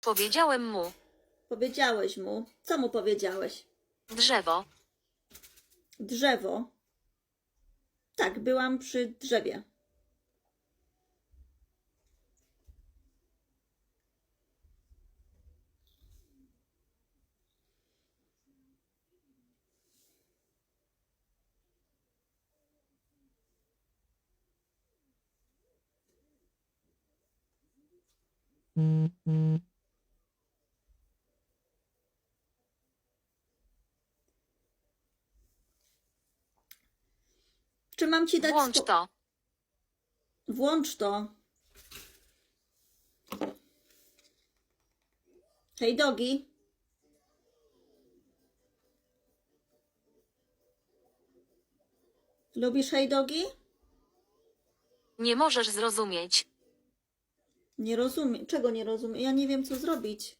Powiedziałem mu. Powiedziałeś mu. Co mu powiedziałeś? Drzewo. Drzewo. Tak, byłam przy drzewie. Czy mam ci dać Włącz to. Włącz to. Hej, dogi. Lubisz hej, dogi? Nie możesz zrozumieć. Nie rozumiem. Czego nie rozumiem? Ja nie wiem, co zrobić.